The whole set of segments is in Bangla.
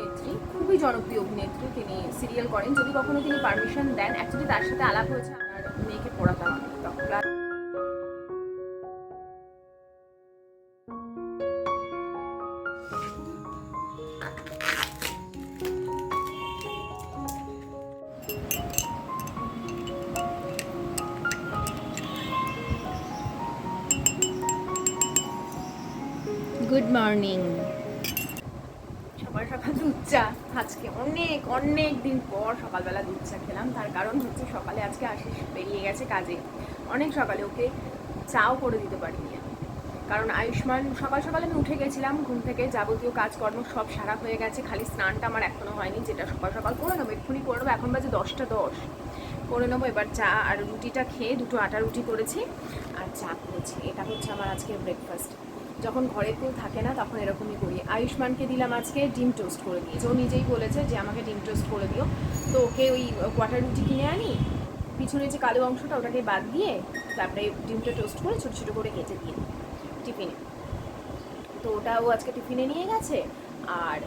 অভিনেত্রী, খুবই জনপ্রিয় অভিনেত্রী, তিনি সিরিয়াল করেন। যদি কখনো তিনি পারমিশন দেন অ্যাকচুয়ালি তার সাথে আলাপ হয়েছে, আমার মেয়েকে পড়াতাম দিন পর সকালবেলা দুধ চা খেলাম। তার কারণ হচ্ছে সকালে আজকে আশিস বেরিয়ে গেছে কাজে। অনেক সকালে ওকে চাও করে দিতে পারিনি। কারণ আয়ুষ্মান, সকাল সকালে আমি উঠে গেছিলাম ঘুম থেকে। যাবতীয় কাজকর্ম সব সারা হয়ে গেছে। খালি স্নানটা আমার এখনও হয়নি, যেটা সকাল সকাল করে নেব। এক্ষুনি করে নেব। এখন বাজে দশটা দশ। করে নেব এবার চা আর রুটিটা খেয়ে দুটো আটা রুটি করেছি আর চা করেছি। এটা হচ্ছে আমার আজকে ব্রেকফাস্ট যখন ঘরে কেউ থাকে না, তখন এরকমই করি। আয়ুষ্মানকে দিলাম আজকে ডিম টোস্ট করে দিয়েছে ও নিজেই বলেছে যে, আমাকে ডিম টোস্ট করে দিও। তো ওকে ওই কোয়াটার রুটি কিনে আনি। পিছনে যে কালো অংশটা, ওটাকে বাদ দিয়ে তারপরে ডিমটা টোস্ট করে ছোটো ছোটো করে কেটে দিয়ে টিফিনে। তো ওটা ও আজকে টিফিনে নিয়ে গেছে। আর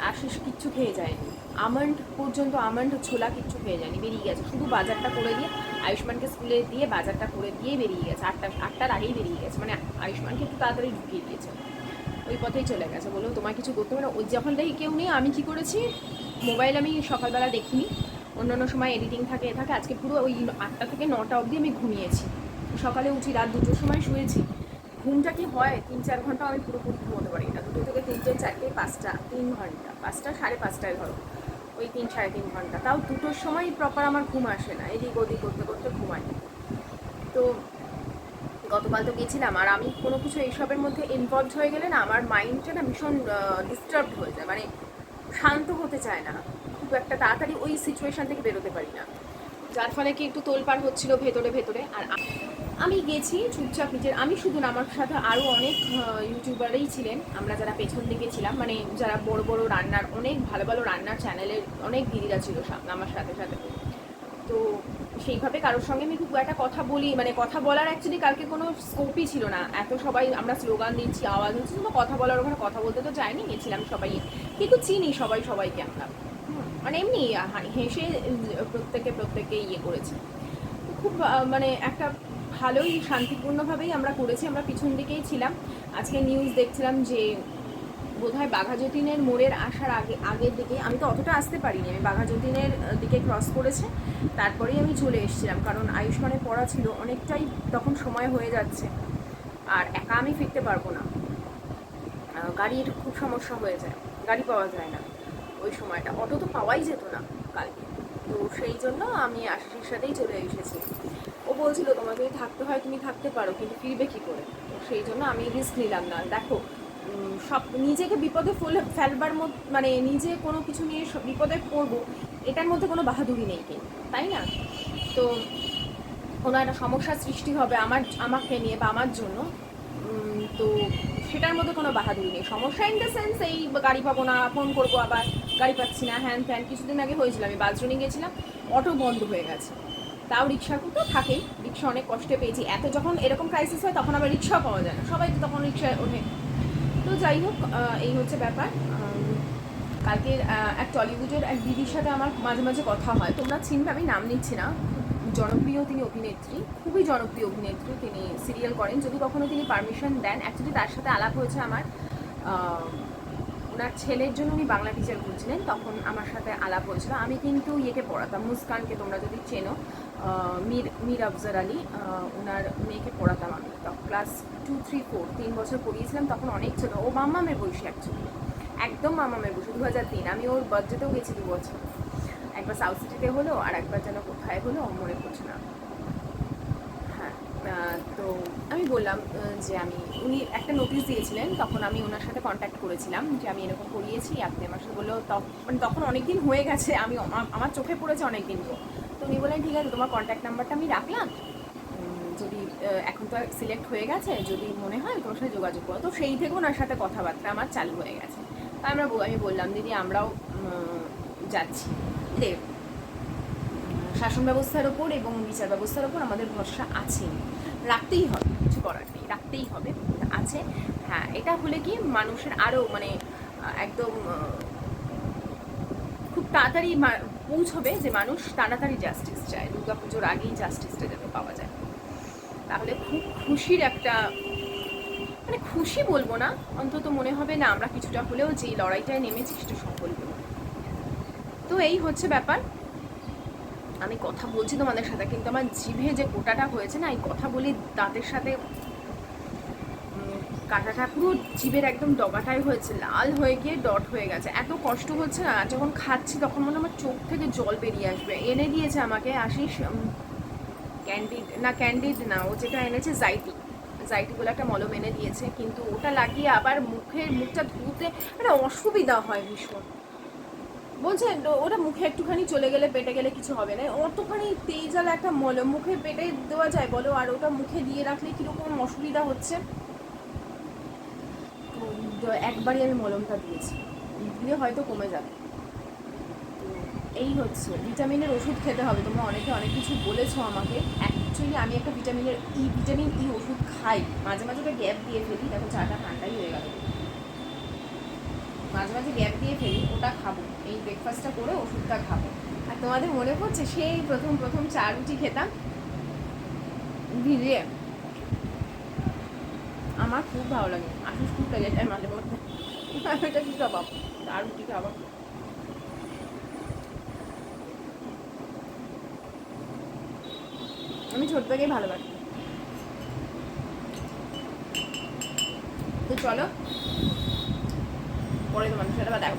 আশিস কিচ্ছু খেয়ে যায়নি। আমন্ড পর্যন্ত আমন্ড ছোলা কিচ্ছু খেয়ে যায়নি, বেরিয়ে গেছে। শুধু বাজারটা করে দিয়ে আয়ুষ্মানকে স্কুলে দিয়ে বাজারটা করে দিয়ে বেরিয়ে গেছে। আটটা, আটটার আগেই বেরিয়ে গেছে। মানে আয়ুষ্মানকে একটু তাড়াতাড়ি ঢুকিয়ে দিয়েছে। ওই পথেই চলে গেছে। বলো তোমার কিছু করতে হবে না? ওই যখন দেখি কেউ নেই, আমি কি করেছি? মোবাইল আমি সকালবেলা দেখিনি। অন্যান্য সময় এডিটিং থাকে, এ থাকে। আজকে পুরো ওই আটটা থেকে নটা অবধি আমি ঘুমিয়েছি। সকালে উঠি, রাত দুটোর সময় শুয়েছি। ঘুমটা কি হয়? তিন, চার ঘণ্টা আমি পুরোপুরি ঘুমোতে পারি না। দুটো থেকে তিনটে, চারটে, পাঁচটা, তিন ঘণ্টা, পাঁচটা, সাড়ে পাঁচটায় ধরো। ওই তিন, সাড়ে তিন ঘণ্টা। তাও দুটোর সময় প্রপার আমার ঘুম আসে না। এদিক ওদিক, করতে করতে ঘুমাই। তো গতকাল তো গেছিলাম, আর আমি কোনো কিছু এইসবের মধ্যে ইনভলভ হয়ে গেলে না, আমার মাইন্ডটা না ভীষণ ডিস্টার্ব হয়ে যায়। মানে শান্ত হতে চায় না। খুব একটা তাড়াতাড়ি ওই সিচুয়েশান থেকে বেরোতে পারি না। যার ফলে কি একটু তোলপাড় হচ্ছিল ভেতরে ভেতরে। আর আমি গেছি চুপচাপ নিজের, আমি শুধু না, আমার সাথে আরও অনেক ইউটিউবারই ছিলেন। আমরা যারা পেছন দিকে ছিলাম মানে যারা বড় বড় রান্নার, অনেক ভালো ভালো রান্নার চ্যানেলের অনেক দিদিরা ছিল আমার সাথে সাথে। তো সেইভাবে কারোর সঙ্গে আমি খুব একটা কথা বলি মানে কথা বলার অ্যাকচুয়ালি কালকে কোনো স্কোপই ছিল না। এত সবাই আমরা স্লোগান দিচ্ছি, আওয়াজ হচ্ছে কিন্তু কথা বলার ওখানে কথা বলতে তো যাইনি, গেছিলাম সবাই কিন্তু চিনি সবাই, সবাইকে আমরা। মানে এমনি হেসে প্রত্যেকে প্রত্যেকে ইয়ে করেছি। খুব মানে একটা ভালোই শান্তিপূর্ণভাবেই আমরা করেছি, আমরা পিছন দিকেই ছিলাম। আজকে নিউজ দেখছিলাম যে বোধহয় বাঘা যতীনের মোড়ের আসার আগে, আগের দিকে, আমি তো অতটা আসতে পারিনি, আমি বাঘা যতীনের দিকে ক্রস করেছে, তারপরেই আমি চলে এসেছিলাম, কারণ আয়ুষ্মানের পড়া ছিল, অনেকটাই তখন সময় হয়ে যাচ্ছে, আর একা আমি ফিরতে পারব না। গাড়ির খুব সমস্যা হয়ে যায়, গাড়ি পাওয়া যায় না ওই সময়টা, অটো তো পাওয়াই যেত না কালকে। তো সেই জন্য আমি আশিসের সাথেই চলে এসেছি। ও বলছিল, তোমাকে যদি থাকতে হয়, তুমি থাকতে পারো, কিন্তু ফিরবে কী করে? তো সেই জন্য আমি রিস্ক নিলাম না। দেখো সব, নিজেকে বিপদে ফুল, ফেলবার মধ্যে মানে নিজে কোনো কিছু নিয়ে বিপদে পড়ব, এটার মধ্যে কোনো বাহাদুরি নেই কিন্তু, তাই না? তো কোনো একটা সমস্যার সৃষ্টি হবে আমার, আমাকে নিয়ে বা আমার জন্য তো সেটার মধ্যে কোনো বাহাদুরি নেই। সমস্যা ইন দ্য সেন্স এই গাড়ি পাবো না ফোন করব আবার গাড়ি পাচ্ছি না, হ্যান ত্যান। কিছুদিন আগে হয়েছিল, আমি বাসজনে গেছিলাম অটো বন্ধ হয়ে গেছে। তাও রিক্সা তো থাকেই, রিক্সা অনেক কষ্টে পেয়েছি। এত যখন এরকম ক্রাইসিস হয়, তখন আবার রিক্সাও পাওয়া যায় না। সবাই তো তখন রিক্সায় ওঠে। তো যাই হোক এই হচ্ছে ব্যাপার। কালকে এক টলিউডের এক দিদির সাথে আমার মাঝে মাঝে কথা হয়। তোমরা চিনবে, আমি নাম নিচ্ছি না। জনপ্রিয় তিনি অভিনেত্রী, খুবই জনপ্রিয় অভিনেত্রী। তিনি সিরিয়াল করেন। যদি কখনো তিনি পারমিশন দেন অ্যাকচুয়ালি তার সাথে আলাপ হয়েছে আমার। ওনার ছেলের জন্য উনি বাংলা টিচার বলছিলেন তখন আমার সাথে আলাপ হয়েছিল। আমি কিন্তু ইয়েকে পড়াতাম, মুস্কানকে তোমরা যদি চেনো মীর মীর আফজার আলী ওনার মেয়েকে পড়াতাম আমি। তখন ক্লাস টু থ্রি ফোর তিন বছর পড়িয়েছিলাম, তখন অনেক ছোট ও মাম্মামের বয়সী অ্যাকচুয়ালি একদম মামামের বসে দু হাজার তিন। আমি ওর বার্থডেতেও গেছি দু বছর একবার সাউথ সিটিতে হলো আর একবার যেন কোথায় হলো, মনে পড়ছে না। তো আমি বললাম যে আমি, উনি একটা নোটিশ দিয়েছিলেন, তখন আমি ওনার সাথে কন্ট্যাক্ট করেছিলাম, যে আমি এরকম করিয়েছি, আপনি আমার সাথে বলল মানে তখন অনেক দিন হয়ে গেছে, আমি আমার চোখে পড়েছে অনেক দিন তো। তো উনি বললেন, ঠিক আছে, তোমার কন্ট্যাক্ট নাম্বারটা আমি রাখলাম। যদি এখন তো সিলেক্ট হয়ে গেছে, যদি মনে হয় তোমার সাথে যোগাযোগ করো তো সেই থেকে ওনার সাথে কথাবার্তা আমার চালু হয়ে গেছে। আমরা আমি বললাম, দিদি, আমরাও যাচ্ছি। দেব শাসন ব্যবস্থার ওপর এবং বিচার ব্যবস্থার ওপর আমাদের ভরসা আছেই রাখতেই হবে, কিছু করার নেই, রাখতেই হবে, আছে। হ্যাঁ এটা হলে কি মানুষের আরও মানে একদম খুব তাড়াতাড়ি পৌঁছবে যে মানুষ তাড়াতাড়ি জাস্টিস চায় দুর্গা পুজোর আগেই জাস্টিসটা যাতে পাওয়া যায়। তাহলে খুব খুশির একটা মানে খুশি বলব না, অন্তত মনে হবে না আমরা কিছুটা হলেও যে লড়াইটায় নেমেছি সেটা সফল তো এই হচ্ছে ব্যাপার। আমি কথা বলছি তোমাদের সাথে, কিন্তু আমার জিভে যে কোটাটা হয়েছে না, এই কথা বলি দাঁতের সাথে কাঁটাটা পুরো জিভের একদম ডগাটাই হয়েছে, লাল হয়ে গিয়ে ডট হয়ে গেছে। এত কষ্ট হচ্ছে না যখন খাচ্ছি তখন মনে আমার চোখ থেকে জল বেরিয়ে আসবে। এনে দিয়েছে আমাকে আশিস ক্যান্ডিড না ক্যান্ডিড না, ও যেটা এনেছে জাইটি জাইটি বলে একটা মলম এনে দিয়েছে, কিন্তু ওটা লাগিয়ে আবার মুখের মুখটা ধুতে মানে অসুবিধা হয় ভীষণ। বলছে ওটা মুখে একটুখানি চলে গেলে পেটে গেলে কিছু হবে না। অতখানি তেজাল একটা মলম মুখে পেটে দেওয়া যায় বলো, আর ওটা মুখে দিয়ে রাখলে কীরকম অসুবিধা হচ্ছে? একবারই আমি মলমটা দিয়েছি। দিলে হয়তো কমে যাবে। এই হচ্ছে, ভিটামিনের ওষুধ খেতে হবে। তোমরা অনেকে অনেক কিছু বলেছ আমাকে। অ্যাকচুয়ালি আমি একটা ভিটামিনের ই, ভিটামিন ই ওষুধ খাই। মাঝে মাঝে ওটা গ্যাপ দিয়ে ফেলি, দেখো চাটা ঠান্ডাই হয়ে গেল। মাঝে মাঝে গ্যাপ দিয়ে ফেলি, ওটা খাব। এই ব্রেকফাস্টটা করে ওষুধটা খাব। আর তোমাদের মনে পড়ছে, সেই প্রথম প্রথম চা রুটি খেতাম? ভিজিয়ে। আমার খুব ভালো লাগে। আশিস খুব লেগে যায় মাঝে মধ্যে। এটা কি কাবাব চা রুটি কাবাব আমি ছোট থেকেই ভালোবাসি। তো চলো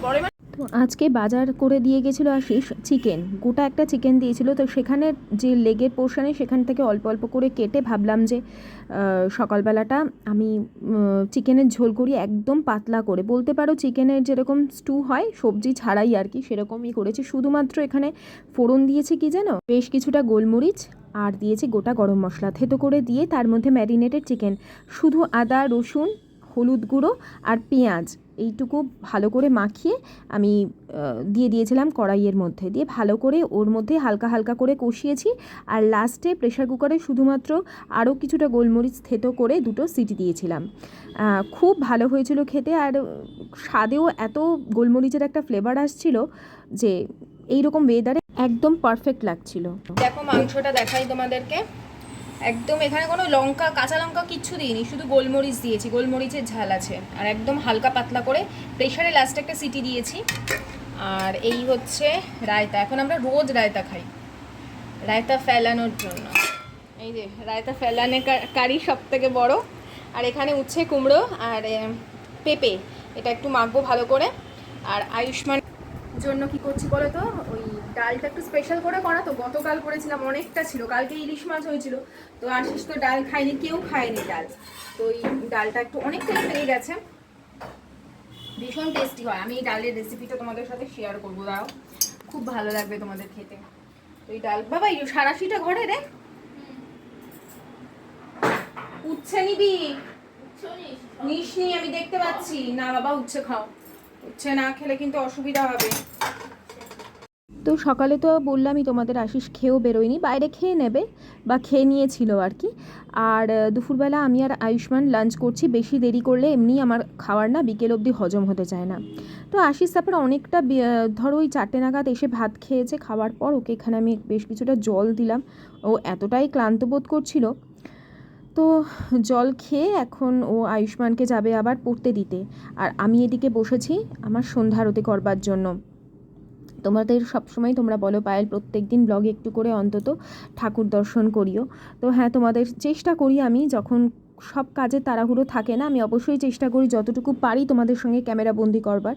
পরে তো আজকে বাজার করে দিয়ে গেছিল আশিস চিকেন। গোটা একটা চিকেন দিয়েছিল। তো সেখানে যে লেগের পোর্শনে সেখান থেকে অল্প অল্প করে কেটে ভাবলাম যে সকালবেলাটা আমি চিকেনের ঝোল করি একদম পাতলা করে। বলতে পারো চিকেনের যেরকম স্টু হয়, সবজি ছাড়াই আর কি সেরকমই করেছি। শুধুমাত্র এখানে ফোড়ন দিয়েছি কি যেন? বেশ কিছুটা গোলমরিচ আর দিয়েছি গোটা গরম মশলা। থেতো করে দিয়ে তার মধ্যে ম্যারিনেটেড চিকেন। শুধু আদা, রসুন, হলুদ গুঁড়ো আর পেঁয়াজ। এইটুকু ভালো করে মাখিয়ে আমি দিয়ে দিয়েছিলাম কড়াইয়ের মধ্যে। দিয়ে ভালো করে ওর মধ্যে হালকা হালকা করে কষিয়েছি আর লাস্টে প্রেশার কুকারে শুধুমাত্র আরও কিছুটা গোলমরিচ থেতো করে দুটো সিটি দিয়েছিলাম। খুব ভালো হয়েছিল খেতে আর স্বাদেও এত গোলমরিচের একটা ফ্লেভার আসছিল যে এইরকম ওয়েদারে একদম পারফেক্ট লাগছিল। দেখো মাংসটা দেখাই তোমাদেরকে। একদম এখানে কোনো লঙ্কা, কাঁচা লঙ্কা কিচ্ছু দিইনি, শুধু গোলমরিচ দিয়েছি, গোলমরিচের ঝাল আছে। আর একদম হালকা পাতলা করে প্রেশারে লাস্টে একটা সিটি দিয়েছি। আর এই হচ্ছে রায়তা। এখন আমরা রোজ রায়তা খাই। রায়তা ফেলানোর জন্য। এই যে, রায়তা ফেলানে কারি সব থেকে বড়। আর এখানে উচ্ছে কুমড়ো আর পেঁপে। এটা একটু মাখবো ভালো করে। আর আয়ুষ্মান জন্য কি করছি বলো তো ওই ডালটা একটু স্পেশাল করে করা তো গতকাল করেছিলাম অনেকটা ছিল। কালকে ইলিশ মাছ হয়েছিল তো আশিস তো ডাল খায়নি কেউ খায়নি ডাল। তো এই ডালটা একটু অনেকটাই পেয়ে গেছে। ভীষণ টেস্টি হয়। আমি এই ডালের রেসিপিটা তোমাদের সাথে শেয়ার করব দাও খুব ভালো লাগবে তোমাদের খেতে। তো এই ডাল বাবা এই সারাশিটা ঘরে রে উচ্ছে নিবি? নিস নি আমি দেখতে পাচ্ছি। না বাবা উচ্ছে খাও। উচ্ছে না খেলে কিন্তু অসুবিধা হবে। তো সকালে তো বললামই তোমাদের আশিস খেয়েও বেরোয়নি, বাইরে খেয়ে নেবে বা খেয়ে নিয়েছিল আর কি। আর দুপুরবেলা আমি আর আয়ুষ্মান লাঞ্চ করছি, বেশি দেরি করলে এমনি আমার খাওয়ার না বিকেল অবধি হজম হতে চায় না। তো আশিস তারপরে অনেকটা ধরো ওই চারটে নাগাদ এসে ভাত খেয়েছে, খাওয়ার পর ওকে এখানে আমি বেশ কিছুটা জল দিলাম। ও এতটাই ক্লান্ত বোধ করছিল। তো জল খেয়ে এখন ও আয়ুষ্মানকে যাবে আবার পড়তে দিতে। আর আমি এদিকে বসেছি আমার সন্ধ্যা আরতি করবার জন্য। তোমাদের সবসময় তোমরা বলো পায়েল প্রত্যেক দিন ব্লগে একটু করে অন্তত ঠাকুর দর্শন করিও। তো হ্যাঁ তোমাদের চেষ্টা করি আমি যখন সব কাজে তাড়াহুড়ো থাকে না। আমি অবশ্যই চেষ্টা করি যতটুকু পারি তোমাদের সঙ্গে ক্যামেরা বন্দি করবার।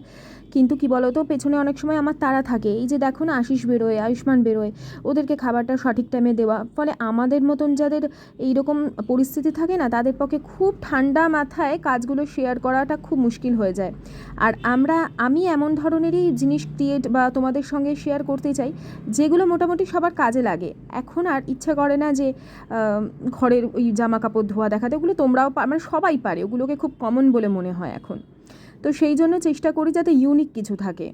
কিন্তু কি বলো তো পেছনে অনেক সময় আমার তাড়া থাকে। এই যে দেখো না, আশিস বেরোয়, আয়ুষ্মান বেরোয়, ওদেরকে খাবারটা সঠিক টাইমে দেওয়া। ফলে আমাদের মতন যাদের এইরকম পরিস্থিতি থাকে না, তাদের পক্ষে খুব ঠান্ডা মাথায় কাজগুলো শেয়ার করাটা খুব মুশকিল হয়ে যায়। আর আমরা, আমি এমন ধরনেরই জিনিস ক্রিয়েট বা তোমাদের সঙ্গে শেয়ার করতে চাই, যেগুলো মোটামুটি সবার কাজে লাগে। এখন আর ইচ্ছা করে না যে ঘরের ওই জামা কাপড় ধোয়া দেখাতে। ওগুলো তোমরাও মানে সবাই পারে। ওগুলোকে খুব কমন বলে মনে হয় এখন। তো সেই জন্য চেষ্টা করি যাতে ইউনিক কিছু থাকে।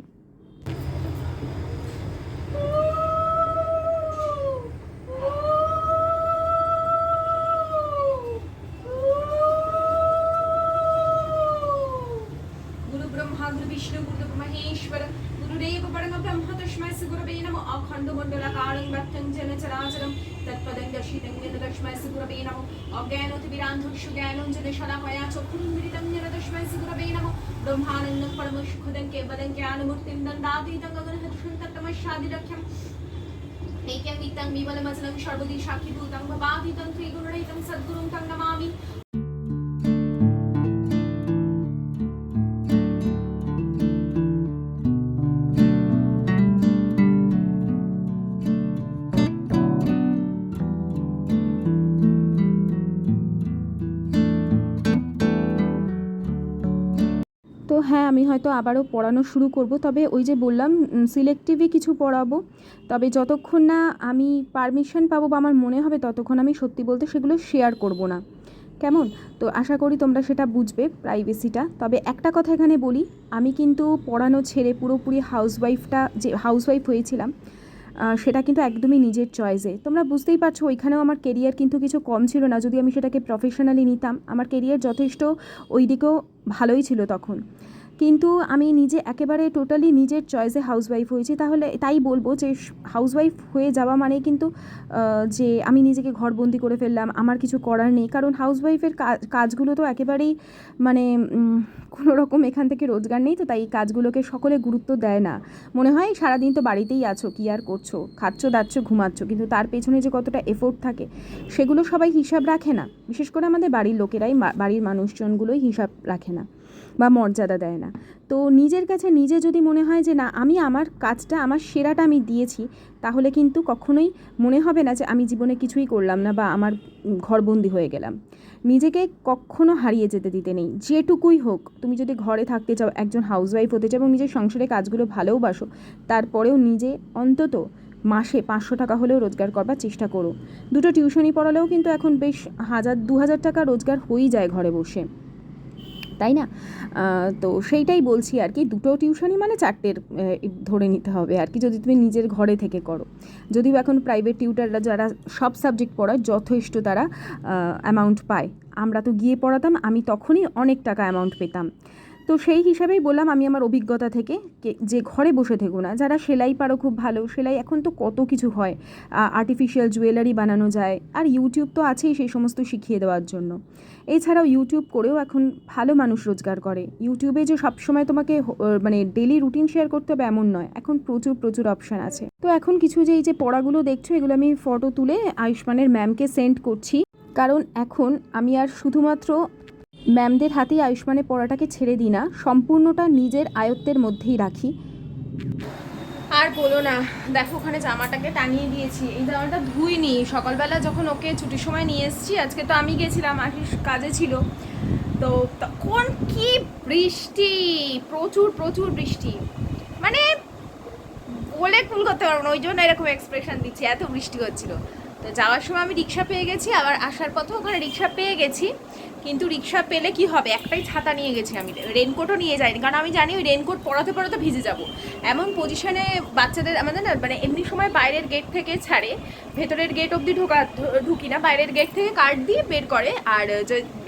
സൗഖ്യം വിരിതഞ്ഞരദശ്വസിഗുര വേണമ ബ്രഹ്മാനന്ദം പരമശുഖദം കേവലം ജ്ഞാനമൂർത്തിം ദണ്ഡാതീതം ഗഗനഹദൃഷ്ടം തത്തമശാദിലക്ഷ്യം ഏക്യം വിത്തം വിമലമസനം സർവദി സാക്ഷിഭൂതം ഭവാഭിതം ത്രിഗുണരഹിതം സദ്ഗുരും തം നമാമി আমি হয়তো আবারও পড়ানো শুরু করব। তবে ওই যে বললাম সিলেক্টিভই কিছু পড়াবো। তবে যতক্ষণ না আমি পারমিশন পাবো বা আমার মনে হবে ততক্ষণ আমি সত্যি বলতে সেগুলো শেয়ার করব না। কেমন? তো আশা করি তোমরা সেটা বুঝবে প্রাইভেসিটা তবে একটা কথা এখানে বলি, আমি কিন্তু পড়ানো ছেড়ে পুরোপুরি হাউসওয়াইফটা যে হাউসওয়াইফ হয়েছিলাম সেটা কিন্তু একদমই নিজের চয়েসে তোমরা বুঝতেই পারছ, ওইখানেও আমার কেরিয়ার কিন্তু কিছু কম ছিল না। যদি আমি সেটাকে প্রফেশনালি নিতাম, আমার কেরিয়ার যথেষ্ট ওই দিকেও ভালোই ছিল তখন। কিন্তু আমি নিজে একেবারে টোটালি নিজের চয়েসে হাউসওয়াইফ হয়েছি। তাহলে তাই বলব যে হাউসওয়াইফ হয়ে যাওয়া মানে কিন্তু যে আমি নিজেকে ঘরবন্দি করে ফেললাম, আমার কিছু করার নেই। কারণ হাউসওয়াইফের কাজ কাজগুলো তো একেবারেই মানে কোনো রকম এখান থেকে রোজগার নেই, তো তাই এই কাজগুলোকে সকলে গুরুত্ব দেয় না। মনে হয় সারাদিন তো বাড়িতেই আছো, কী আর করছ? খাচ্ছ, দাচ্ছ, ঘুমাচ্ছ, কিন্তু তার পেছনে যে কতটা এফোর্ট থাকে, সেগুলো সবাই হিসাব রাখে না। বিশেষ করে আমাদের বাড়ির লোকেরাই বাড়ির মানুষজনগুলোই হিসাব রাখে না। বা মর্যাদা দেয় না। তো নিজের কাছে নিজে যদি মনে হয় যে, না, আমি আমার কাজটা, আমার সেরাটা আমি দিয়েছি, তাহলে কিন্তু কখনোই মনে হবে না যে, আমি জীবনে কিছুই করলাম না বা আমার ঘরবন্দি হয়ে গেলাম। নিজেকে কখনো হারিয়ে যেতে দিতে নেই। যেটুকুই হোক, তুমি যদি ঘরে থাকতে চাও, একজন হাউসওয়াইফ হতে চাও এবং নিজের সংসারে কাজগুলো ভালোবাসো তারপরেও নিজে অন্তত মাসে পাঁচশো টাকা হলেও রোজগার করবার চেষ্টা করো। দুটো টিউশনি পড়ালেও কিন্তু এখন বেশ হাজার দু হাজার টাকা রোজগার হয়েই যায় ঘরে বসে। তাই না? তো সেইটাই বলছি আর কি। দুটো টিউশনই মানে চারটের ধরে নিতে হবে আর কি, যদি তুমি নিজের ঘরে থেকে করো। যদিও এখন প্রাইভেট টিউটাররা যারা সব সাবজেক্ট পড়ায়, যথেষ্ট তারা অ্যামাউন্ট পায়। আমরা তো গিয়ে পড়াতাম, আমি তখনই অনেক টাকা অ্যামাউন্ট পেতাম। তো সেই হিসাবেই বললাম আমি আমার অভিজ্ঞতা থেকে যে ঘরে বসে থেকো না। যারা সেলাই পারো খুব ভালো, সেলাই এখন তো কত কিছু হয়। আর্টিফিশিয়াল জুয়েলারি বানানো যায়, আর ইউটিউব তো আছেই সেই সমস্ত শিখিয়ে দেওয়ার জন্য। এছাড়াও ইউটিউব করেও এখন ভালো মানুষ রোজগার করে। ইউটিউবে যে সবসময় তোমাকে মানে ডেলি রুটিন শেয়ার করতে হবে এমন নয়, এখন প্রচুর প্রচুর অপশান আছে। তো এখন কিছু যে এই যে পড়াগুলো দেখছ, এগুলো আমি ফটো তুলে আয়ুষ্মানের ম্যামকে সেন্ড করছি। কারণ এখন আমি আর শুধুমাত্র ম্যামদের হাতেই আয়ুষ্মানের পড়াটাকে ছেড়ে দিই না, সম্পূর্ণটা নিজের আয়ত্তের মধ্যেই রাখি। আর বলো না, দেখো ওখানে জামাটাকে টাঙিয়ে দিয়েছি। এই জামাটা ধুইনি। সকালবেলা যখন ওকে ছুটির সময় নিয়ে এসেছি, আজকে তো আমি গেছিলাম, আশিস কাজে ছিল। তো তখন কি বৃষ্টি, প্রচুর প্রচুর বৃষ্টি। মানে বলে কুল করতে পারব না, ওই জন্য এরকম এক্সপ্রেশন দিচ্ছি, এত বৃষ্টি হচ্ছিল। তো যাওয়ার সময় আমি রিক্সা পেয়ে গেছি, আবার আসার পথে ওখানে রিক্সা পেয়ে গেছি। কিন্তু রিক্সা পেলে কি হবে? একটাই ছাতা নিয়ে গেছি আমি। রেনকোটও নিয়ে যাইনি, কারণ আমি জানি ওই রেনকোট পরাতে পরাতে ভিজে যাব। এমন পজিশনে বাচ্চাদের আমাদের না মানে এমনি সময় বাইরের গেট থেকে ছাড়ে, ভেতরের গেট অবধি ঢোকা ঢুকি না। বাইরের গেট থেকে কার্ড দিয়ে বের করে, আর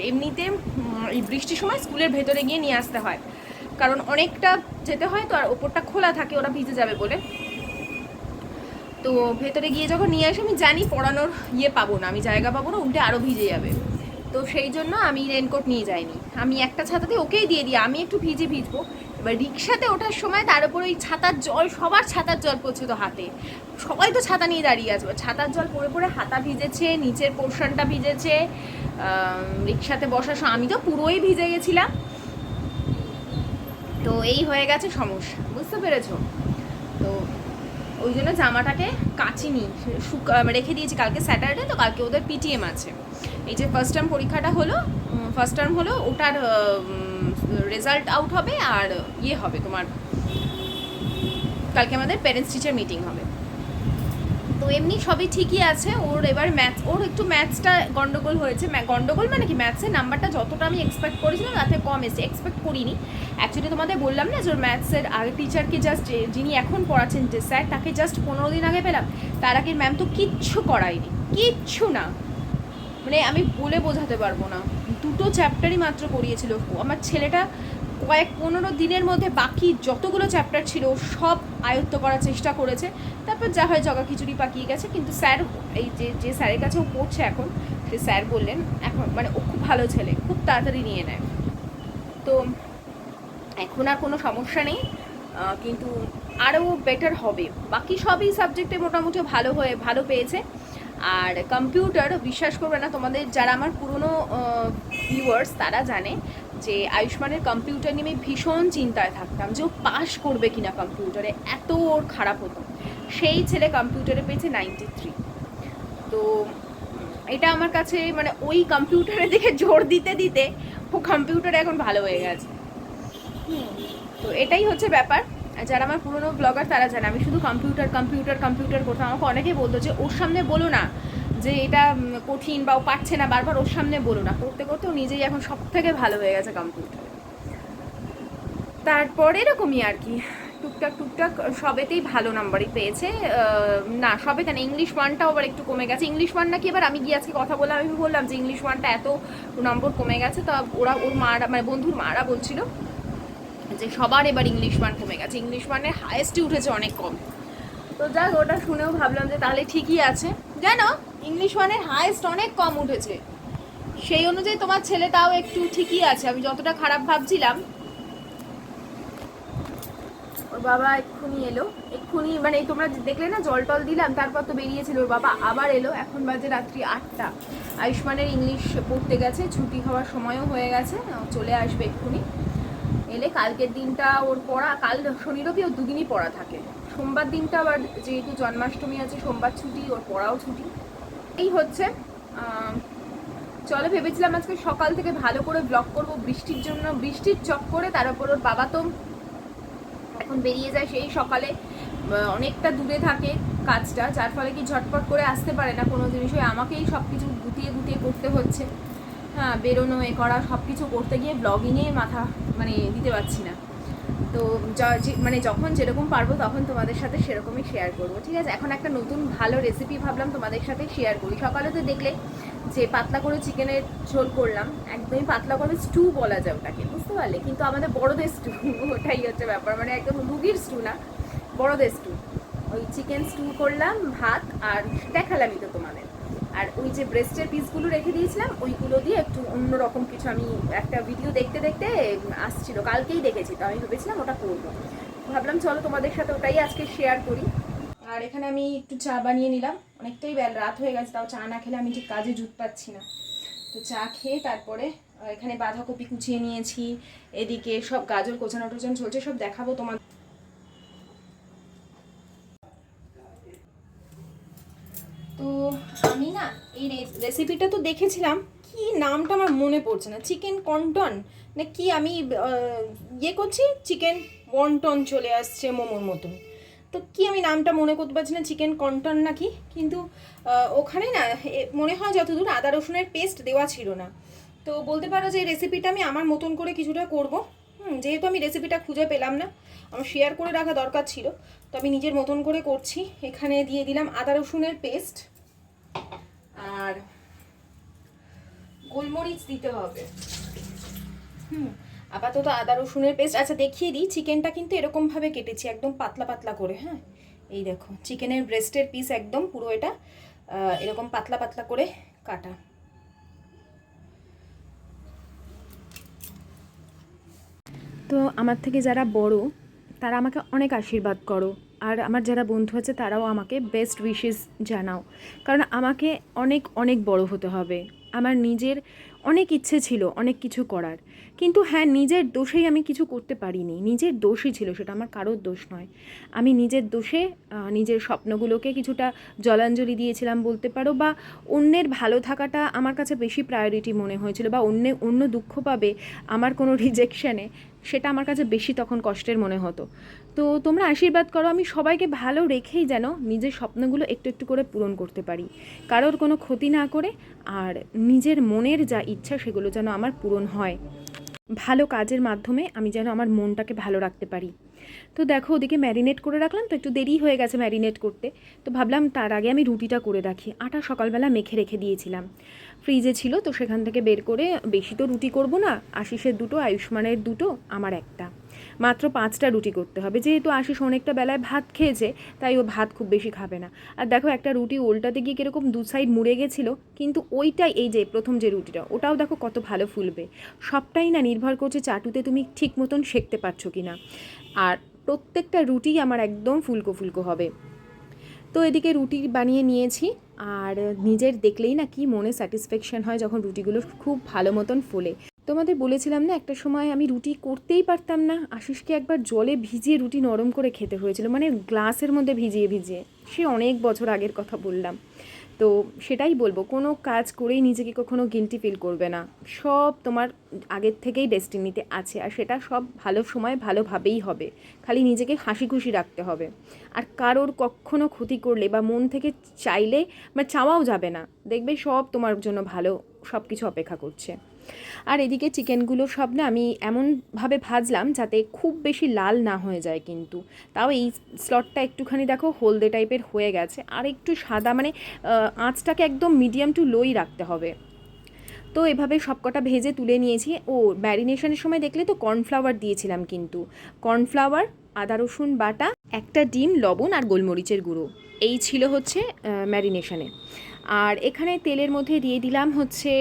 এমনিতে এই বৃষ্টির সময় স্কুলের ভেতরে গিয়ে নিয়ে আসতে হয়। কারণ অনেকটা যেতে হয় তো, আর ওপরটা খোলা থাকে, ওরা ভিজে যাবে বলে। তো ভেতরে গিয়ে যখন নিয়ে আসি, আমি জানি পড়ানোর ইয়ে পাবো না, আমি জায়গা পাবো না, উল্টে আরও ভিজে যাবে। তো সেই জন্য আমি রেনকোট নিয়ে যাইনি। আমি একটা ছাতাতে ওকেই দিয়ে দিই, আমি একটু ভিজে ভিজবো। এবার রিক্সাতে ওঠার সময় তার উপর ওই ছাতার জল, সবার ছাতার জল পড়ছে তো হাতে। সবাই তো ছাতা নিয়ে দাঁড়িয়ে আছে ছাতার জল পড়ে পড়ে হাতা ভিজেছে, নিচের পোর্শনটা ভিজেছে রিক্সাতে বসার সময় আমি তো পুরোই ভিজে গেছিলাম। তো এই হয়ে গেছে সমস্যা, বুঝতে পেরেছ? তো ওই জন্য জামাটাকে কাচিনি, শুকা রেখে দিয়েছি, কালকে স্যাটারডে, তো কালকে ওদের পিটিএম আছে। এই যে ফার্স্ট টার্ম পরীক্ষাটা হলো ফার্স্ট টার্ম হলো ওটার রেজাল্ট আউট হবে আর ইয়ে হবে তোমার, কালকে আমাদের প্যারেন্টস টিচার মিটিং হবে। এমনি সবই ঠিকই আছে। ওর এবার ম্যাথস ওর একটু ম্যাথসটা গন্ডগোল হয়েছে। গন্ডগোল মানে কি? ম্যাথসের নাম্বারটা যতটা আমি এক্সপেক্ট করেছিলাম, তাতে কম এসে এক্সপেক্ট করিনি। অ্যাকচুয়ালি তোমাদের বললাম না যে ওর ম্যাথসের আগে টিচারকে জাস্ট যিনি এখন পড়াচ্ছেন যে স্যার তাকে জাস্ট পনেরো দিন আগে পেলাম। তার আগে ম্যাম তো কিচ্ছু করায়নি। কিচ্ছু না। মানে আমি বলে বোঝাতে পারব না। দুটো চ্যাপ্টারই মাত্র করিয়েছিল। আমার ছেলেটা কয়েক পনেরো দিনের মধ্যে বাকি যতগুলো চ্যাপ্টার ছিল, সব আয়ত্ত করার চেষ্টা করেছে। তারপর যা হয় জগা খিচুড়ি পাকিয়ে গেছে, কিন্তু স্যার এই যে যে স্যারের কাছে ও পড়ছে এখন, সে স্যার বললেন, এখন মানে ও খুব ভালো ছেলে, খুব তাড়াতাড়ি নিয়ে নেয়। তো এখন আর কোনো সমস্যা নেই কিন্তু আরও বেটার হবে। বাকি সবই সাবজেক্টে মোটামুটি ভালো হয়ে, ভালো পেয়েছে। আর কম্পিউটার বিশ্বাস করবে না তোমাদের, যারা আমার পুরনো ভিউয়ার্স তারা জানে যে আয়ুষ্মানের কম্পিউটার নিয়ে আমি ভীষণ চিন্তায় থাকতাম যে ও পাশ করবে কিনা কম্পিউটারে এত ওর খারাপ হতো। সেই ছেলে কম্পিউটারে পেয়েছে নাইনটি থ্রি তো এটা আমার কাছে মানে ওই কম্পিউটারের দিকে জোর দিতে দিতে ও কম্পিউটারে এখন ভালো হয়ে গেছে। তো এটাই হচ্ছে ব্যাপার। যারা আমার পুরনো ব্লগার তারা জানে, আমি শুধু কম্পিউটার কম্পিউটার কম্পিউটার করতাম। আমাকে অনেকেই বলতো যে, ওর সামনে বলো না। যে এটা কঠিন বা ও পারছে না, বারবার ওর সামনে বলো না। করতে করতে ও নিজেই এখন সব থেকে ভালো হয়ে গেছে কম্পিউটারে তারপর এরকমই আর কি। টুকটাক টুকটাক, সবেতেই ভালো নাম্বারই পেয়েছে। না, সবে কেন ইংলিশ ওয়ানটাও আবার একটু কমে গেছে। ইংলিশ ওয়ান নাকি এবার আমি গিয়ে আজকে কথা বললাম, আমি বললাম যে ইংলিশ ওয়ানটা এত নম্বর কমে গেছে। তা ওরা, ওর মারা মানে বন্ধুর মারা বলছিল যে সবার এবার ইংলিশ ওয়ান কমে গেছে। ইংলিশ ওয়ানে হায়েস্টই উঠেছে অনেক কম। তো যাক, ওটা শুনেও ভাবলাম যে তাহলে ঠিকই আছে। জানো ইংলিশ ওয়ানের হায়েস্ট অনেক কম উঠেছে। সেই অনুযায়ী তোমার ছেলে তাও একটু ঠিকই আছে, আমি যতটা খারাপ ভাবছিলাম। ওর বাবা এক্ষুনি এলো, এক্ষুনি মানে তোমরা দেখলে না, জল টল দিলাম, তারপর তো বেরিয়েছিল। ওর বাবা আবার এলো, এখন বাজে রাত্রি আটটা। আয়ুষ্মানের ইংলিশ পড়তে গেছে, ছুটি হওয়ার সময়ও হয়ে গেছে চলে আসবে এক্ষুনি। এলে কালকের দিনটা ওর পড়া, কাল শনি রবি ওর দুদিনই পড়া থাকে। সোমবার দিনটা আবার যেহেতু জন্মাষ্টমী আছে, সোমবার ছুটি, ওর পড়াও ছুটি। এই হচ্ছে। চলো ভেবেছিলাম আজকে সকাল থেকে ভালো করে ব্লগ করব বৃষ্টির জন্য। বৃষ্টির চক করে তার উপর ওর বাবা তো এখন বেরিয়ে যায়, সেই সকালে অনেকটা দূরে থাকে কাজটা, যার ফলে কি ঝটপট করে আসতে পারে না কোনো জিনিস হয়ে। আমাকেই সব কিছু গুটিয়ে গুটিয়ে করতে হচ্ছে। হ্যাঁ বেরোনো, এ করা সব কিছু করতে গিয়ে ব্লগিংয়ে মাথা মানে দিতে পারছি না। তো মানে যখন যেরকম পারব তখন তোমাদের সাথে সেরকমই শেয়ার করব, ঠিক আছে? এখন একটা নতুন ভালো রেসিপি ভাবলাম তোমাদের সাথে শেয়ার করি। সকালে তো দেখলে যে পাতলা করে চিকেনের ঝোল করলাম, একদমই পাতলা করে স্টু বলা যায় ওটাকে, বুঝতে পারলে? কিন্তু আমাদের বড়দের স্টু ওটাই হচ্ছে ব্যাপার মানে একদম রুগীর স্টু না, বড়দের স্টু ওই চিকেন স্টু করলাম, ভাত আর দেখালামই তো তোমাদের। আর ওই যে ব্রেস্টের পিসগুলো রেখে দিয়েছিলাম, ওইগুলো দিয়ে একটু অন্যরকম কিছু আমি একটা ভিডিও দেখতে দেখতে আসছিল। কালকেই দেখেছি, তো আমি ভেবেছিলাম ওটা করব। ভাবলাম চলো তোমাদের সাথে ওটাই আজকে শেয়ার করি। আর এখানে আমি একটু চা বানিয়ে নিলাম। অনেকটাই রাত হয়ে গেছে, তাও চা না খেলে আমি ঠিক কাজে জুত পাচ্ছি না। তো চা খেয়ে তারপরে এখানে বাঁধাকপি কুচিয়ে নিয়েছি, এদিকে সব গাজর কোচানো টোচানো চলছে, সব দেখাবো তোমার তো আমি না, এই রেসিপিটা তো দেখেছিলাম। কি নামটা আমার মনে পড়ছে না। Chicken Canton? না কি আমি ইয়ে করছি? চিকেন ওয়ন্টন চলে আসছে মোমোর মতন। তো কি আমি নামটা মনে করতে পারছি না, চিকেন কন্টন নাকি কিন্তু ওখানে না মনে হয় যতদূর আদা রসুনের পেস্ট দেওয়া ছিল না। তো বলতে পারো যে রেসিপিটা আমি আমার মতন করে কিছুটা করব। যেহেতু আমি রেসিপিটা খুঁজে পেলাম না, আমার শেয়ার করে রাখা দরকার ছিল। তো আমি নিজের মতন করে করছি। এখানে দিয়ে দিলাম আদা রসুনের পেস্ট আর গোলমরিচ দিতে হবে। হুম, আপাতত আদা, রসুনের পেস্ট আচ্ছা দেখিয়ে দিই চিকেনটা কিন্তু এরকমভাবে কেটেছি, একদম পাতলা পাতলা করে হ্যাঁ? এই দেখো চিকেনের ব্রেস্টের পিস একদম পুরো এটা এরকম পাতলা পাতলা করে কাটা। তো আমার থেকে যারা বড়, তারা আমাকে অনেক আশীর্বাদ করো। আর আমার যারা বন্ধু আছে তারাও আমাকে বেস্ট উইশেস জানাও। কারণ আমাকে অনেক অনেক বড় হতে হবে। আমার নিজের অনেক ইচ্ছে ছিল অনেক কিছু করার। কিন্তু হ্যাঁ নিজের দোষেই আমি কিছু করতে পারিনি। নিজের দোষই ছিল সেটা, আমার কারোর দোষ নয়। আমি নিজের দোষে নিজের স্বপ্নগুলোকে কিছুটা জলাঞ্জলি দিয়েছিলাম বলতে পারো বা অন্যের ভালো থাকাটা আমার কাছে বেশি প্রায়োরিটি মনে হয়েছিল বা অন্য অন্য দুঃখ পাবে আমার কোনো রিজেকশানে সেটা আমার কাছে বেশি তখন কষ্টের মনে হতো। তো তোমরা আশীর্বাদ করো, আমি সবাইকে ভালো রেখেই যেন নিজের স্বপ্নগুলো একটু একটু করে পূরণ করতে পারি। কারোর কোনো ক্ষতি না করে, আর নিজের মনের যা ইচ্ছা সেগুলো যেন আমার পূরণ হয়। ভালো কাজের মাধ্যমে আমি যেন আমার মনটাকে ভালো রাখতে পারি। তো দেখো ওদিকে ম্যারিনেট করে রাখলাম, তো একটু দেরি হয়ে গেছে ম্যারিনেট করতে। তো ভাবলাম তার আগে আমি রুটিটা করে রাখি। আটা সকালবেলা মেখে রেখে দিয়েছিলাম। ফ্রিজে ছিল, তো সেখান থেকে বের করে বেশি তো রুটি করব না, আশিসের দুটো, আয়ুষ্মানের দুটো, আমার একটা। মাত্র পাঁচটা রুটি করতে হবে। যেহেতু আশিস অনেকটা বেলায় ভাত খেয়েছে, তাই ও ভাত খুব বেশি খাবে না। আর দেখো, একটা রুটি উল্টাতে গিয়ে কীরকম দু সাইড মুড়ে গেছিল, কিন্তু ওইটাই এই যে প্রথম যে রুটিটা, ওটাও দেখো কত ভালো ফুলবে। সবটাই না নির্ভর করছে চাটুতে তুমি ঠিক মতন শেখতে পারছ কি না আর প্রত্যেকটা রুটি আমার একদম ফুলকো ফুলকো হবে। তো এদিকে রুটি বানিয়ে নিয়েছি, আর নিজের দেখলেই না কি মনে স্যাটিসফ্যাকশন হয় যখন রুটিগুলো খুব ভালো মতন ফোলে। তোমাদের বলেছিলাম না, একটা সময় আমি রুটি করতেই পারতাম না। আশিসকে একবার জলে ভিজিয়ে রুটি নরম করে খেতে হয়েছিল মানে গ্লাসের মধ্যে ভিজিয়ে ভিজিয়ে। সে অনেক বছর আগের কথা বললাম। তো সেটাই বলব, কোনো কাজ করেই নিজেকে কখনো গিলটি ফিল করবে না। সব তোমার আগের থেকেই ডেস্টিনিতে আছে, আর সেটা সব ভালো সময় ভালোভাবেই হবে। খালি নিজেকে হাসি খুশি রাখতে হবে। আর কারোর কখনো ক্ষতি করলে বা মন থেকে চাইলে মানে চাওয়াও যাবে না। দেখবে সব তোমার জন্য ভালো সব কিছু অপেক্ষা করছে। আর এদিকে চিকেনগুলো সব না আমি এমনভাবে ভাজলাম যাতে খুব বেশি লাল না হয়ে যায় কিন্তু। তাও এই স্লটটা একটুখানি দেখো হলদে টাইপের হয়ে গেছে। আর একটু সাদা মানে আঁচটাকে একদম মিডিয়াম টু লোই রাখতে হবে। তো এভাবে সবকটা ভেজে তুলে নিয়েছি। ও ম্যারিনেশনের সময় দেখলে তো কর্নফ্লাওয়ার দিয়েছিলাম কিন্তু। কর্নফ্লাওয়ার আদা রসুন বাটা, একটা ডিম, লবণ আর গোলমরিচের গুঁড়ো। এই ছিল হচ্ছে ম্যারিনেশনে আর এখানে তেলের মধ্যে দিয়ে দিলাম হচ্ছে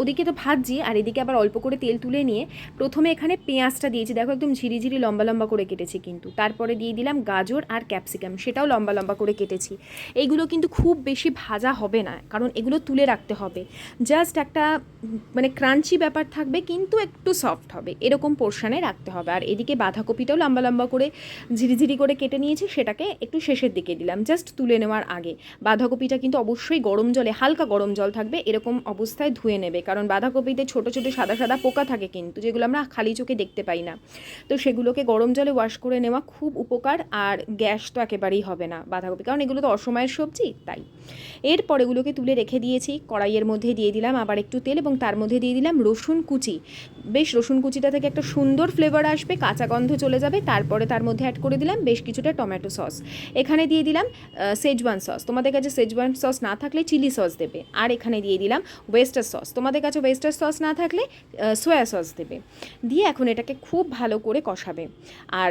ওদিকে তো ভাজছি, আর এদিকে আবার অল্প করে তেল তুলে নিয়ে প্রথমে এখানে পেঁয়াজটা দিয়েছি। দেখো একদম ঝিরি ঝিরি লম্বা লম্বা করে কেটেছি কিন্তু। তারপরে দিয়ে দিলাম গাজর আর ক্যাপসিকাম, সেটাও লম্বা লম্বা করে কেটেছি। এইগুলো কিন্তু খুব বেশি ভাজা হবে না, কারণ এগুলো তুলে রাখতে হবে। জাস্ট একটা মানে ক্রাঞ্চি ব্যাপার থাকবে, কিন্তু একটু সফট হবে। এরকম পোর্শনে রাখতে হবে। আর এদিকে বাঁধাকপিটাও লম্বা লম্বা করে ঝিরিঝিরি করে কেটে নিয়েছি, সেটাকে একটু শেষের দিকে দিলাম, জাস্ট তুলে নেওয়ার আগে। বাঁধাকপিটা কিন্তু অবশ্যই গরম জলে, হালকা গরম জল থাকবে, এরকম অবস্থায় ধুয়ে নেবে। কারণ বাঁধাকপিতে ছোটো ছোটো, সাদা সাদা পোকা থাকে কিন্তু, যেগুলো আমরা খালি চোখে দেখতে পাই না। তো সেগুলোকে গরম জলে ওয়াশ করে নেওয়া খুব উপকার, আর গ্যাস তো একেবারেই হবে না বাঁধাকপি। কারণ এগুলো তো অসময়ের সবজি, তাই। এরপর এগুলোকে তুলে রেখে দিয়েছি, কড়াইয়ের মধ্যে দিয়ে দিলাম আবার একটু তেল এবং তার মধ্যে দিয়ে দিলাম রসুন কুচি। বেশ, রসুন কুচিটা থেকে একটা সুন্দর ফ্লেভার আসবে, কাঁচা গন্ধ চলে যাবে, তারপরে তার মধ্যে অ্যাড করে দিলাম বেশ কিছুটা টমেটো সস এখানে দিয়ে দিলাম সেজওয়ান সস তোমাদের কাছে সেজওয়ান সস না থাকলে চিলি সস দেবে। আর এখানে দিয়ে দিলাম ওয়েস্টার সস তোমাদের কাছে ওয়েস্টার সস না থাকলে সোয়া সস দেবে। দিয়ে এখন এটাকে খুব ভালো করে কষাবে। আর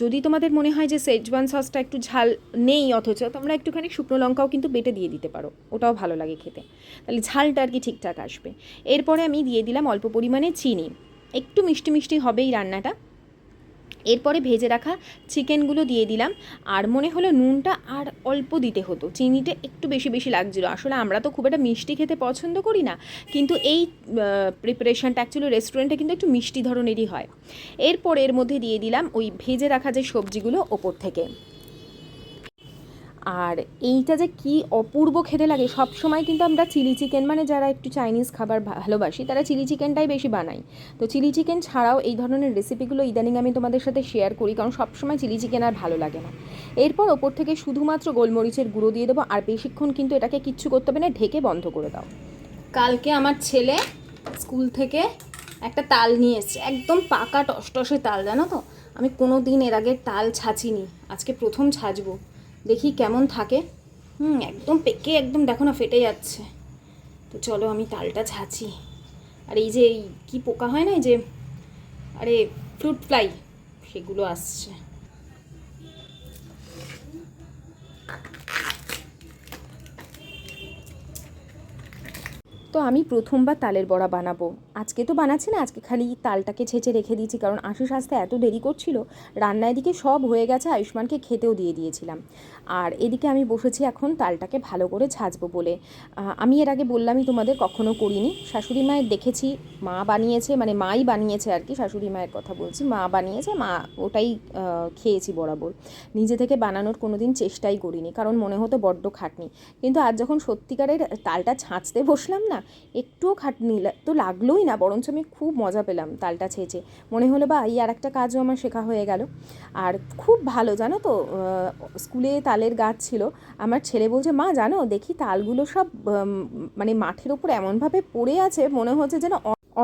যদি তোমাদের মনে হয় যে সেজওয়ান সসটা একটু ঝাল নেই, অথচ তোমরা একটুখানি শুকনো লঙ্কাও কিন্তু বেটে দিয়ে দিতে পারো। ওটাও ভালো লাগে খেতে। তাহলে ঝালটা আর কি ঠিকঠাক আসবে। এরপরে আমি দিয়ে দিলাম অল্প পরিমাণে চিনি। একটু মিষ্টি মিষ্টি হবে এই রান্নাটা। এরপরে ভেজে রাখা চিকেনগুলো দিয়ে দিলাম। আর মনে হলো নুনটা আর অল্প দিতে হতো। চিনিটা একটু বেশি বেশি লাগছিল। আসলে আমরা তো খুব একটা মিষ্টি খেতে পছন্দ করি না। কিন্তু এই প্রিপারেশানটা অ্যাকচুয়ালি রেস্টুরেন্টে কিন্তু একটু মিষ্টি ধরনেরই হয়। এরপর এর মধ্যে দিয়ে দিলাম ওই ভেজে রাখা যে সবজিগুলো ওপর থেকে। আর এইটা যে কি অপূর্ব খেতে লাগে, সব সময় কিন্তু আমরা চিলি চিকেন মানে যারা একটু চাইনিজ খাবার ভালোবাসি, তারা চিলি চিকেনটাই বেশি বানাই তো চিলি চিকেন ছাড়াও এই ধরনের রেসিপিগুলো ইদানিং আমি তোমাদের সাথে শেয়ার করি, কারণ সবসময় চিলি চিকেন আর ভালো লাগে না। এরপর ওপর থেকে শুধুমাত্র গোলমরিচের গুঁড়ো দিয়ে দেবো, আর বেশিক্ষণ কিন্তু এটাকে কিচ্ছু করতে হবে না, ঢেকে বন্ধ করে দাও। কালকে আমার ছেলে স্কুল থেকে একটা তাল নিয়ে এসছে, একদম পাকা টসটসে তাল, জানো তো? আমি কোনো দিন এর আগে তাল ছাচিনি, আজকে প্রথম ছাচবো। দেখি কেমন থাকে। হুম, একদম পেকে, একদম দেখো না, ফেটে যাচ্ছে। তো চলো আমি তালটা ছাচি আর এই যে এই কী পোকা হয় না, এই যে, আরে ফ্রুট ফ্লাই সেগুলো আসছে। তো আমি প্রথমবার তালের বড়া বানাবো। আজকে তো বানাচ্ছি না, আজকে খালি তালটাকে ছেঁচে রেখে দিয়েছি, কারণ আশিস আসতে এত দেরি করছিল রান্না এদিকে সব হয়ে গেছে, আয়ুষ্মানকে খেতেও দিয়ে দিয়েছিলাম। আর এদিকে আমি বসেছি এখন তালটাকে ভালো করে ছাঁচবো বলে। আমি এর আগে বললামই তোমাদের কখনো করিনি। শাশুড়ি মায়ের দেখেছি, মা বানিয়েছে মানে মাই বানিয়েছে আর কি, শাশুড়ি মায়ের কথা বলছি, মা বানিয়েছে, মা ওটাই খেয়েছি বরাবর নিজে থেকে বানানোর কোনো দিন চেষ্টাই করিনি, কারণ মনে হতো বড্ড খাটনি। কিন্তু আজ যখন সত্যিকারের তালটা ছাঁচতে বসলাম না একটুও খাটনি তো লাগলোই না, বরঞ্চ আমি খুব মজা পেলাম তালটা ছেঁচে। মনে হলো বা এই আর একটা কাজও আমার শেখা হয়ে গেল। আর খুব ভালো, জানো তো স্কুলে তালের গাছ ছিল। আমার ছেলে বলছে, মা, জানো, দেখি তালগুলো সব মানে মাঠের ওপর এমনভাবে পড়ে আছে, মনে হচ্ছে যেন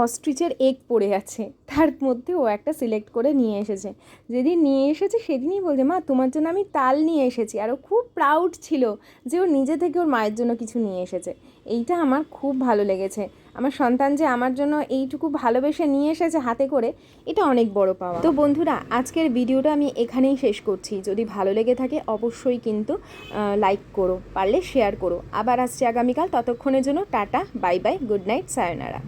অস্ট্রিচের এগ পড়ে আছে। তার মধ্যে ও একটা সিলেক্ট করে নিয়ে এসেছে। যেদিন নিয়ে এসেছে, সেদিনই বলছে, মা, তোমার জন্য আমি তাল নিয়ে এসেছি। আর ও খুব প্রাউড ছিল যে ও নিজে থেকে ওর মায়ের জন্য কিছু নিয়ে এসেছে। এইটা আমার খুব ভালো লেগেছে। আমার সন্তান যে আমার জন্য এইটুকু ভালোবেসে নিয়ে এসেছে হাতে করে, এটা অনেক বড় পাওয়া। তো বন্ধুরা, আজকের ভিডিওটা আমি এখানেই শেষ করছি। যদি ভালো লেগে থাকে, অবশ্যই কিন্তু লাইক করো, পারলে শেয়ার করো। আবার আসছি আগামীকাল। ততক্ষণের জন্য tata bye bye good night sayonara